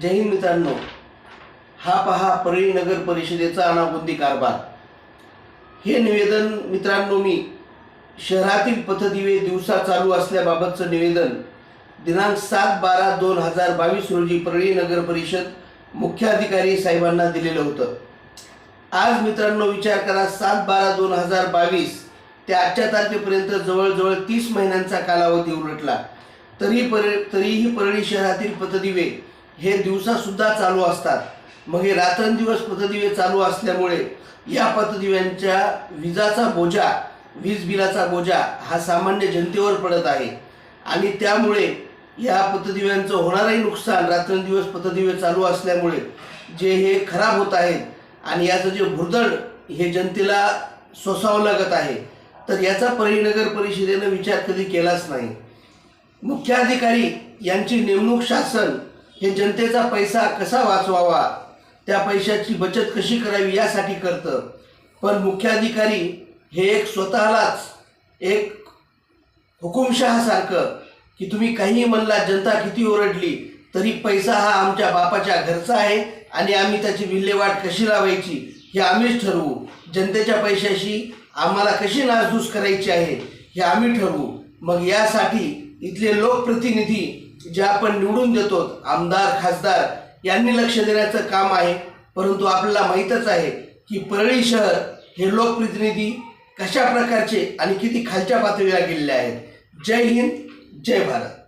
जय हिंद मित्रांनो. हा पहा परळी नगर परिषदेचा अनाबुद्धी कारभार. हे निवेदन मित्रांनो मी शहरातील पथदिवे दिवसा चालू असल्याबाबतचं निवेदन दिनांक सात बारा दोन हजार बावीस रोजी परळी नगर परिषद मुख्याधिकारी साहेबांना दिलेलं होतं. आज मित्रांनो विचार करा सात बारा दोन हजार बावीस ते आजच्या तारखेपर्यंत जवळजवळ तीस महिन्यांचा कालावधी उलटला. तरी पर तरीही परळी शहरातील पथदिवे हे दिवसासुद्धा चालू असतात. मग हे रात्रंदिवस पथदिवे चालू असल्यामुळे या पथदिव्यांच्या विजाचा बोजा वीज बिलाचा बोजा हा सामान्य जनतेवर पडत आहे. आणि त्यामुळे या पथदिव्यांचं होणारही नुकसान रात्रंदिवस पथदिवे चालू असल्यामुळे जे हे खराब होत आहेत आणि याचं जे भुर्दड हे जनतेला सोसावं लागत आहे तर याचा परिनगर परिषदेनं विचार कधी केलाच नाही. मुख्याधिकारी यांची नेमणूक शासन हे जनतेचा पैसा कसा वाचवावा? त्या पैशाची बचत कशी करावी यासाठी करतं. पण मुख्याधिकारी हे एक स्वतःलाच एक हुकुमशहासारखं की तुम्ही काहीही म्हणला जनता किती ओरडली तरी पैसा हा आमच्या बापाच्या घरचा आहे आणि आम्ही त्याची विल्हेवाट कशी लावायची हे आम्हीच ठरवू. जनतेच्या पैशाशी आम्हाला कशी नासधूस करायची आहे हे आम्ही ठरवू. मग यासाठी इथले लोकप्रतिनिधी जे आपण निवडून देतो आमदार खासदार यांनी लक्ष देण्याचं काम आहे. परंतु आपल्याला माहीतच आहे की परळी शहर हे लोकप्रतिनिधी कशा प्रकारचे आणि किती खालच्या पातळीला गेलेले आहेत. जय हिंद जय भारत.